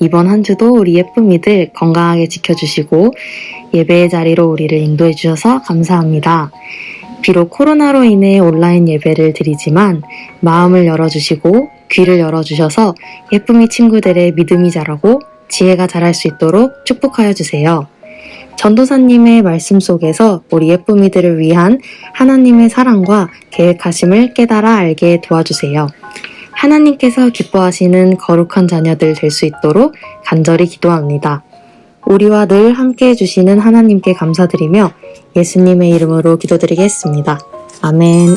이번 한 주도 우리 예쁨이들 건강하게 지켜주시고 예배의 자리로 우리를 인도해 주셔서 감사합니다. 비록 코로나로 인해 온라인 예배를 드리지만 마음을 열어주시고 귀를 열어주셔서 예쁨이 친구들의 믿음이 자라고 지혜가 자랄 수 있도록 축복하여 주세요. 전도사님의 말씀 속에서 우리 예쁨이들을 위한 하나님의 사랑과 계획하심을 깨달아 알게 도와주세요. 하나님께서 기뻐하시는 거룩한 자녀들 될 수 있도록 간절히 기도합니다. 우리와 늘 함께 해주시는 하나님께 감사드리며 예수님의 이름으로 기도드리겠습니다. 아멘.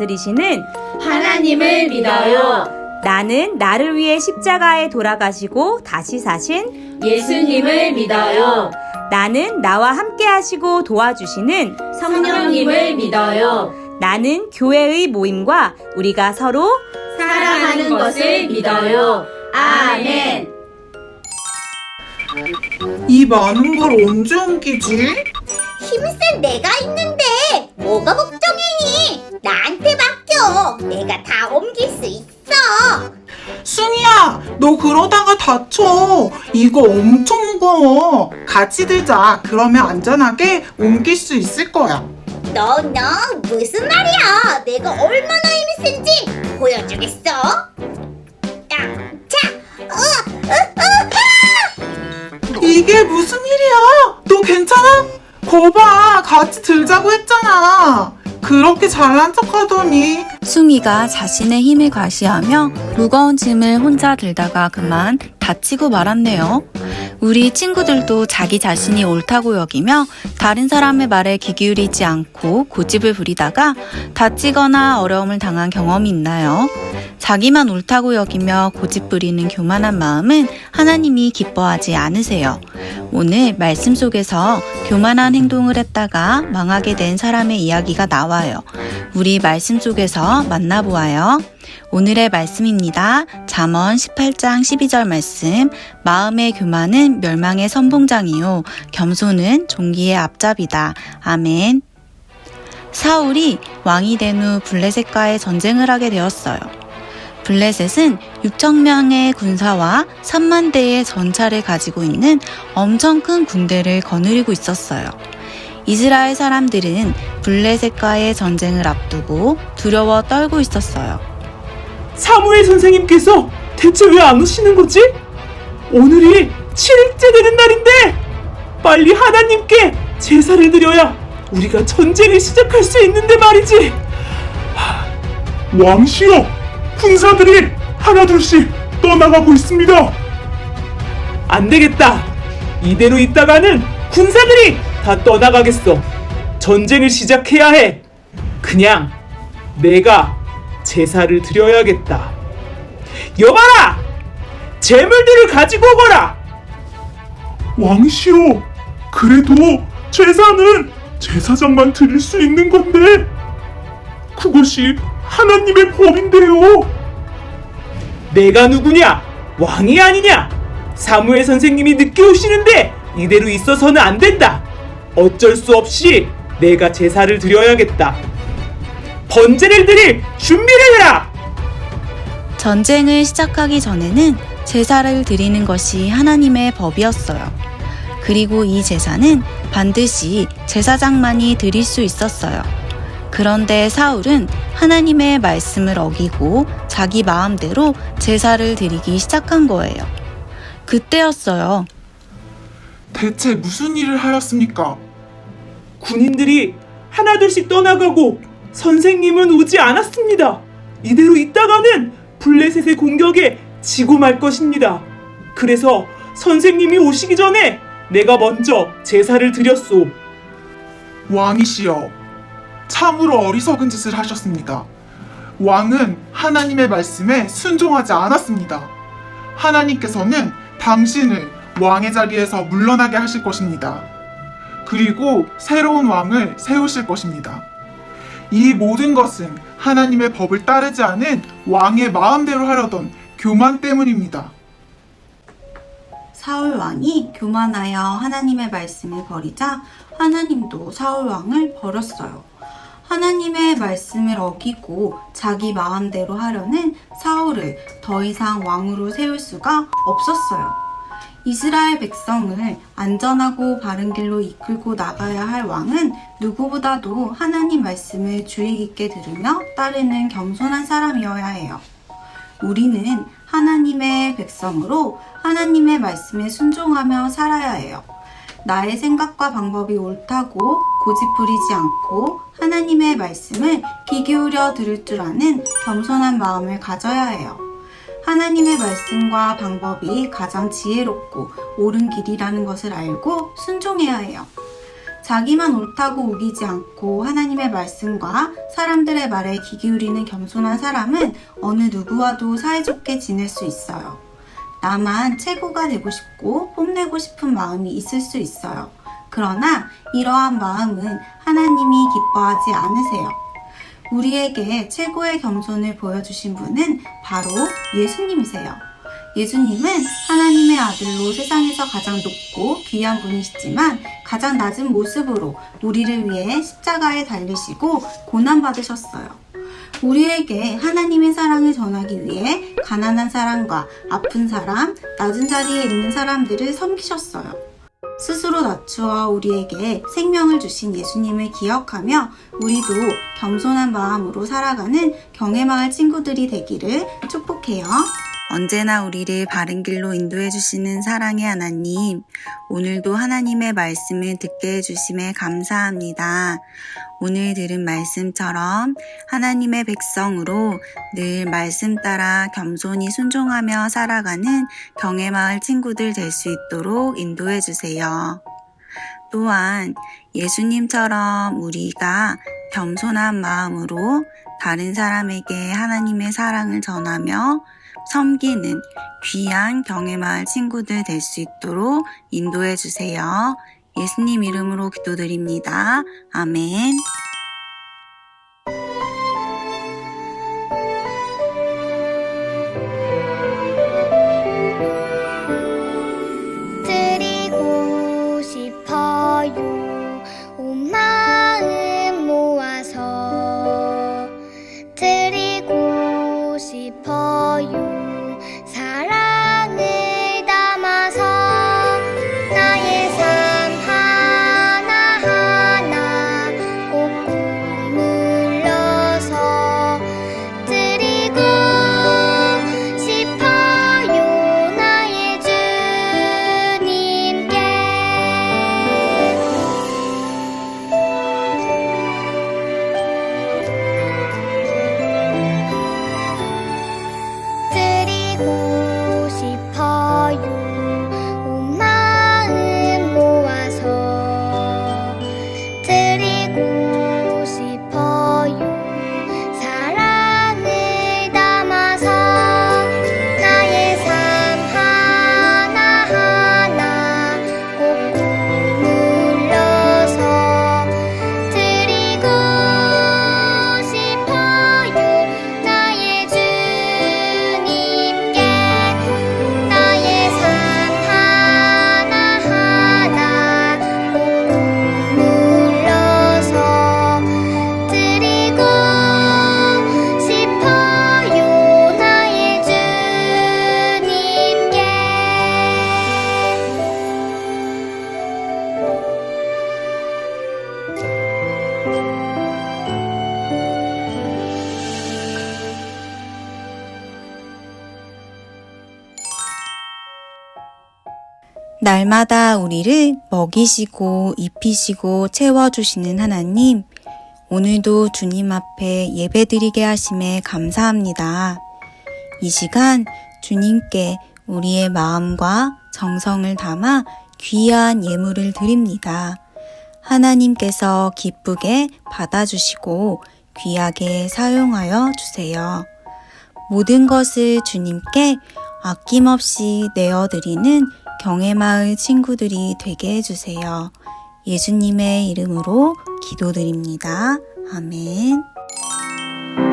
다스리시는 하나님을 믿어요. 나는 나를 위해 십자가에 돌아가시고 다시 사신 예수님을 믿어요. 나는 나와 함께 하시고 도와주시는 성령님을 믿어요. 나는 교회의 모임과 우리가 서로 사랑하는 것을 믿어요. 아멘. 이 많은 걸 언제 옮기지? 힘센 내가 있는데 뭐가 걱정이니 나한테 맡겨 내가 다 옮길 수 있어 순이야, 너 그러다가 다쳐. 이거 엄청 무거워. 같이 들자. 그러면 안전하게 옮길 수 있을 거야. 너, 너, 무슨 말이야? 내가 얼마나 힘이 센지 보여주겠어? 야, 어, 어, 어, 아! 이게 무슨 일이야? 너 괜찮아? 거봐, 같이 들자고 했잖아. 그렇게 잘난 척 하더니. 숭이가 자신의 힘을 과시하며 무거운 짐을 혼자 들다가 그만 다치고 말았네요. 우리 친구들도 자기 자신이 옳다고 여기며 다른 사람의 말에 귀 기울이지 않고 고집을 부리다가 다치거나 어려움을 당한 경험이 있나요? 자기만 옳다고 여기며 고집 부리는 교만한 마음은 하나님이 기뻐하지 않으세요. 오늘 말씀 속에서 교만한 행동을 했다가 망하게 된 사람의 이야기가 나와요. 우리 말씀 속에서 만나보아요. 오늘의 말씀입니다. 잠언 18장 12절 말씀. 마음의 교만은 멸망의 선봉장이요. 겸손은 종기의 앞잡이다. 아멘. 사울이 왕이 된 후 블레셋과의 전쟁을 하게 되었어요. 블레셋은 6천 명의 군사와 3만 대의 전차를 가지고 있는 엄청 큰 군대를 거느리고 있었어요. 이스라엘 사람들은 블레셋과의 전쟁을 앞두고 두려워 떨고 있었어요. 사무엘 선생님께서 대체 왜 안 오시는 거지? 오늘이 7일째 되는 날인데 빨리 하나님께 제사를 드려야 우리가 전쟁을 시작할 수 있는데 말이지. 왕시여, 군사들이 하나둘씩 떠나가고 있습니다. 안 되겠다. 이대로 있다가는 군사들이 다 떠나가겠어. 전쟁을 시작해야 해. 그냥 내가 제사를 드려야겠다. 여봐라! 재물들을 가지고 오거라! 왕시오, 그래도 제사는 제사장만 드릴 수 있는 건데, 그것이 하나님의 법인데요. 내가 누구냐? 왕이 아니냐? 사무엘 선생님이 늦게 오시는데 이대로 있어서는 안 된다. 어쩔 수 없이 내가 제사를 드려야겠다. 번제를 드릴 준비를 해라! 전쟁을 시작하기 전에는 제사를 드리는 것이 하나님의 법이었어요. 그리고 이 제사는 반드시 제사장만이 드릴 수 있었어요. 그런데 사울은 하나님의 말씀을 어기고 자기 마음대로 제사를 드리기 시작한 거예요. 그때였어요. 대체 무슨 일을 하였습니까? 군인들이 하나둘씩 떠나가고 선생님은 오지 않았습니다. 이대로 있다가는 블레셋의 공격에 지고 말 것입니다. 그래서 선생님이 오시기 전에 내가 먼저 제사를 드렸소. 왕이시여, 참으로 어리석은 짓을 하셨습니다. 왕은 하나님의 말씀에 순종하지 않았습니다. 하나님께서는 당신을 왕의 자리에서 물러나게 하실 것입니다. 그리고 새로운 왕을 세우실 것입니다. 이 모든 것은 하나님의 법을 따르지 않은 왕의 마음대로 하려던 교만 때문입니다. 사울 왕이 교만하여 하나님의 말씀을 버리자 하나님도 사울 왕을 버렸어요. 하나님의 말씀을 어기고 자기 마음대로 하려는 사울을 더 이상 왕으로 세울 수가 없었어요. 이스라엘 백성을 안전하고 바른 길로 이끌고 나가야 할 왕은 누구보다도 하나님 말씀을 주의 깊게 들으며 따르는 겸손한 사람이어야 해요. 우리는 하나님의 백성으로 하나님의 말씀에 순종하며 살아야 해요. 나의 생각과 방법이 옳다고 고집 부리지 않고 하나님의 말씀을 귀 기울여 들을 줄 아는 겸손한 마음을 가져야 해요. 하나님의 말씀과 방법이 가장 지혜롭고 옳은 길이라는 것을 알고 순종해야 해요. 자기만 옳다고 우기지 않고 하나님의 말씀과 사람들의 말에 귀 기울이는 겸손한 사람은 어느 누구와도 사이좋게 지낼 수 있어요. 나만 최고가 되고 싶고 뽐내고 싶은 마음이 있을 수 있어요. 그러나 이러한 마음은 하나님이 기뻐하지 않으세요. 우리에게 최고의 겸손을 보여주신 분은 바로 예수님이세요. 예수님은 하나님의 아들로 세상에서 가장 높고 귀한 분이시지만 가장 낮은 모습으로 우리를 위해 십자가에 달리시고 고난받으셨어요. 우리에게 하나님의 사랑을 전하기 위해 가난한 사람과 아픈 사람, 낮은 자리에 있는 사람들을 섬기셨어요. 스스로 낮추어 우리에게 생명을 주신 예수님을 기억하며 우리도 겸손한 마음으로 살아가는 경외마을 친구들이 되기를 축복해요. 언제나 우리를 바른 길로 인도해 주시는 사랑의 하나님, 오늘도 하나님의 말씀을 듣게 해 주심에 감사합니다. 오늘 들은 말씀처럼 하나님의 백성으로 늘 말씀 따라 겸손히 순종하며 살아가는 경애마을 친구들 될 수 있도록 인도해 주세요. 또한 예수님처럼 우리가 겸손한 마음으로 다른 사람에게 하나님의 사랑을 전하며 섬기는 귀한 경애마을 친구들 될 수 있도록 인도해 주세요. 예수님 이름으로 기도드립니다. 아멘. 날마다 우리를 먹이시고 입히시고 채워주시는 하나님, 오늘도 주님 앞에 예배드리게 하심에 감사합니다. 이 시간 주님께 우리의 마음과 정성을 담아 귀한 예물을 드립니다. 하나님께서 기쁘게 받아주시고 귀하게 사용하여 주세요. 모든 것을 주님께 아낌없이 내어드리는 경애마을 친구들이 되게 해주세요. 예수님의 이름으로 기도드립니다. 아멘.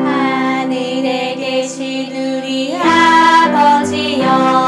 하늘에 계신 우리 아버지여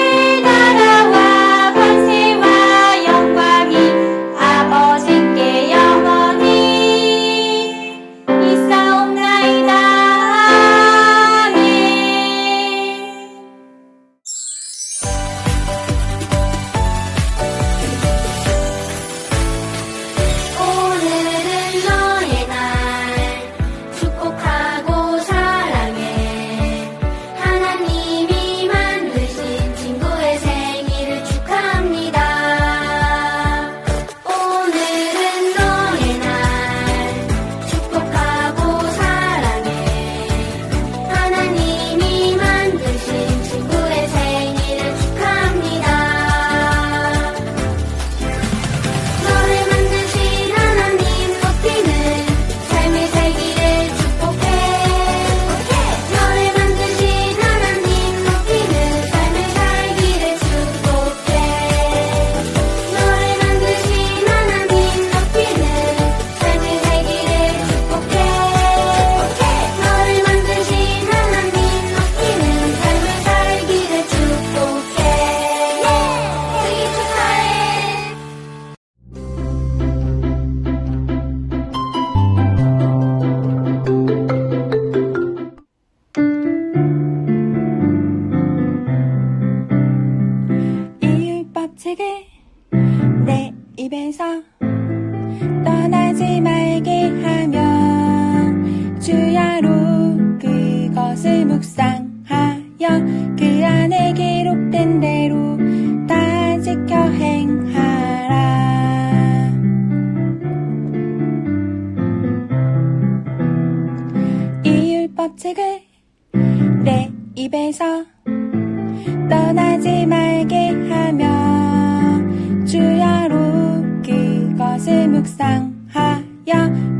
법책을 내 입에서 떠나지 말게 하며 주야로 그것을 묵상하여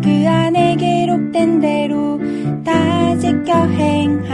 그 안에 기록된 대로 다 지켜 행하